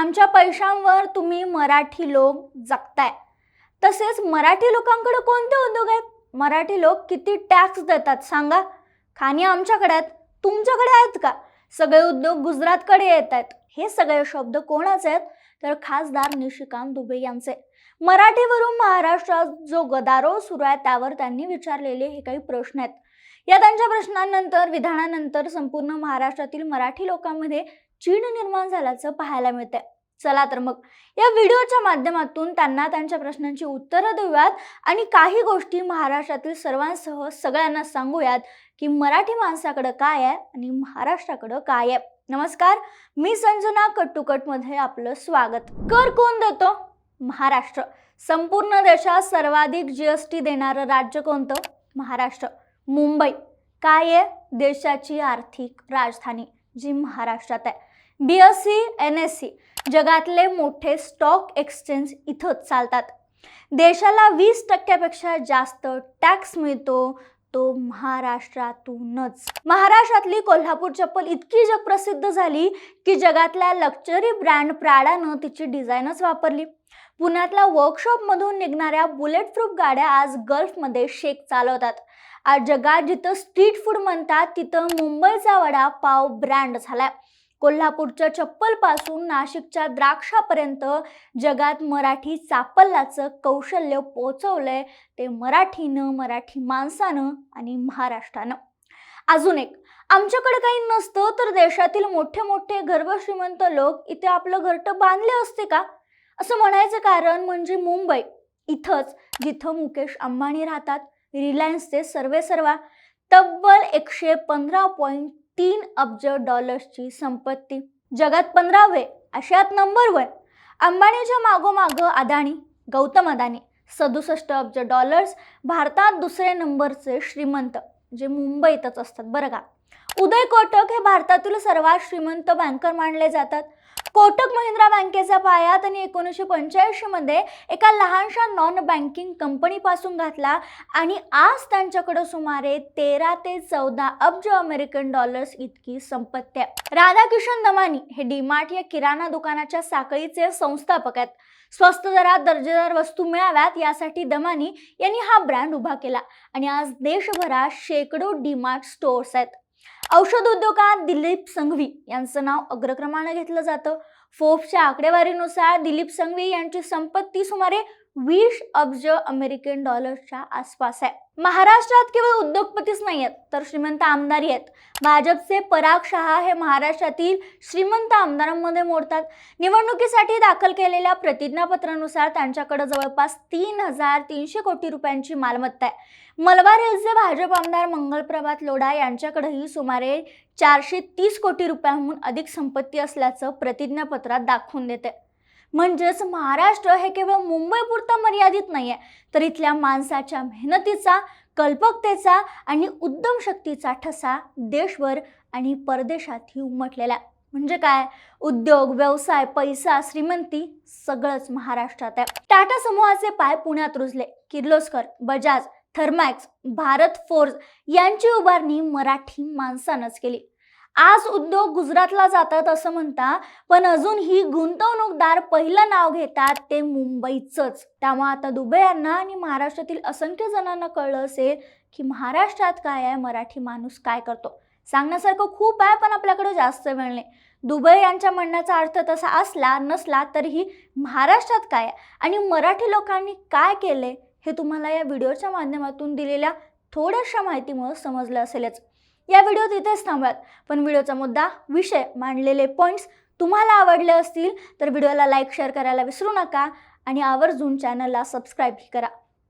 आमच्या पैशांवर तुम्ही मराठी लोक जगताय. तसेच मराठी लोकांकडे कोणते उद्योग आहेत? मराठी लोक किती टॅक्स देतात सांगा? खाणी आमच्याकडे आहेत तुमच्याकडे आहेत का? सगळे उद्योग गुजरातकडे येत आहेत. हे सगळे शब्द कोणाचे आहेत? तर खासदार निशिकांत दुबे यांचे. मराठीवरून महाराष्ट्रात जो गदारोळ सुरू आहे त्यावर त्यांनी विचारलेले हे काही प्रश्न आहेत. या त्यांच्या प्रश्नांनंतर विधानानंतर संपूर्ण महाराष्ट्रातील मराठी लोकांमध्ये चीड निर्माण झाल्याचं पाहायला मिळतंय. चला तर मग या व्हिडिओच्या माध्यमातून त्यांना त्यांच्या प्रश्नांची उत्तरं देऊयात आणि काही गोष्टी महाराष्ट्रातील सर्वांसह सगळ्यांना सांगूयात की मराठी माणसाकडं काय आहे आणि महाराष्ट्राकडं काय आहे. नमस्कार मी संजना कट्टुकटमध्ये आपलं स्वागत. कर कोण देतो? महाराष्ट्र. संपूर्ण देशात सर्वाधिक जी एस टी देणारं राज्य कोणतं? महाराष्ट्र. मुंबई. काय आहे? देशाची आर्थिक राजधानी जी महाराष्ट्रात आहे. B S E N S E जगातले मोठे स्टॉक एक्सचेंज इथंच चालतात. देशाला वीस टक्क्यापेक्षा जास्त टॅक्स मिळतो तो महाराष्ट्रातूनच. महाराष्ट्रातली कोल्हापूर चप्पल इतकी जगप्रसिद्ध झाली की जगातल्या लक्झरी ब्रँड प्राडानं तिची डिझाईनच वापरली. पुण्यातल्या वर्कशॉपमधून निघणाऱ्या बुलेट प्रूफ गाड्या आज गल्फमध्ये शेक चालवतात. आज जगात जिथं स्ट्रीट फूड म्हणतात तिथं मुंबईचा वडा पाव ब्रँड झालाय. कोल्हापूरच्या चप्पलपासून नाशिकच्या द्राक्षापर्यंत जगात मराठी चापल्याचं कौशल्य पोचवलंय ते मराठीनं मराठी माणसानं आणि महाराष्ट्रानं. अजून एक आमच्याकडे काही नसतं तर देशातील मोठे मोठे गर्भश्रीमंत लोक इथे आपलं घरटं बांधले असते का? असं म्हणायचं कारण म्हणजे मुंबई. इथंच जिथं मुकेश अंबानी राहतात रिलायन्सचे सर्वे सर्वा तब्बल एकशे पंधरा पॉईंट तीन अब्ज डॉलर्सची संपत्ती. जगात पंधरावे आशियात नंबर वन अंबानीच्या मागोमाग अदाणी गौतम अदानी. सदुसष्ट अब्ज डॉलर्स भारतात दुसरे नंबरचे श्रीमंत जे मुंबईतच असतात बरं का. उदय कोटक हे भारतातील सर्वात श्रीमंत बँकर मानले जातात. कोटक महिंद्रा बँकेचा पाया त्यांनी एकोणीसशे पंच्याऐंशीमध्ये एका लहानशा नॉन बँकिंग कंपनीपासून घातला आणि आज त्यांच्याकडे सुमारे तेरा ते चौदा अब्ज अमेरिकन डॉलर्स इतकी संपत्ती आहे राधाकिशन दमानी हे डीमार्ट या किराणा दुकानाच्या साखळीचे संस्थापक आहेत. स्वस्त दरात दर्जेदार वस्तू मिळाव्यात यासाठी दमानी यांनी हा ब्रँड उभा केला. आणि आज देशभरात शेकडो डीमार्ट स्टोअर्स आहेत. औषध उद्योगात दिलीप संघवी यांचं नाव अग्रक्रमानं घेतलं जातं. फोर्बच्या आकडेवारीनुसार दिलीप संघवी यांची संपत्ती सुमारे वीस अब्ज अमेरिकन डॉलर्सच्या आसपास आहे. महाराष्ट्रात केवळ उद्योगपतीच नाही आहेत तर श्रीमंत आमदारही आहेत भाजपचे पराग शहा हे महाराष्ट्रातील श्रीमंत आमदारांमध्ये मोडतात. निवडणुकीसाठी दाखल केलेल्या प्रतिज्ञापत्रानुसार त्यांच्याकडे जवळपास तीन हजार तीनशे कोटी रुपयांची मालमत्ता आहे. मलबार हिल्सचे भाजप आमदार मंगलप्रभात लोढा यांच्याकडेही सुमारे चारशे तीस कोटी रुपयांहून अधिक संपत्ती असल्याचं प्रतिज्ञापत्रात दाखवून देते म्हणजेच महाराष्ट्र हे केवळ मुंबईपुरतं मर्यादित नाही आहे तर इथल्या माणसाच्या मेहनतीचा कल्पकतेचा आणि उद्यम शक्तीचा ठसा देशभर आणि परदेशातही उमटलेला आहे. म्हणजे काय? उद्योग व्यवसाय पैसा श्रीमंती सगळंच महाराष्ट्रात आहे. टाटा समूहाचे पाय पुण्यात रुजले. किर्लोस्कर बजाज थर्मॅक्स भारत फोर्ज यांची उभारणी मराठी माणसानंच केली. आज उद्योग गुजरातला जातात असं म्हणता पण अजून ही गुंतवणूकदार पहिलं नाव घेतात ते मुंबईचंच. त्यामुळे आता दुबे यांना आणि महाराष्ट्रातील असंख्य जणांना कळलं असेल की महाराष्ट्रात काय आहे मराठी माणूस काय करतो. सांगण्यासारखं खूप आहे पण आपल्याकडे जास्त वेळ नाही. दुबे यांच्या म्हणण्याचा अर्थ तसा असला नसला तरीही महाराष्ट्रात काय आहे आणि मराठी लोकांनी काय केले हे तुम्हाला या व्हिडिओच्या माध्यमातून दिलेल्या थोड्याशा माहितीमुळं समजलं असेलच. या व्हिडिओत इथेच थांबूयात पण व्हिडिओचा मुद्दा विषय मांडलेले पॉईंट्स तुम्हाला आवडले असतील तर व्हिडिओला लाईक शेअर करायला विसरू नका आणि आवर्जून चॅनलला सबस्क्राईबही करा.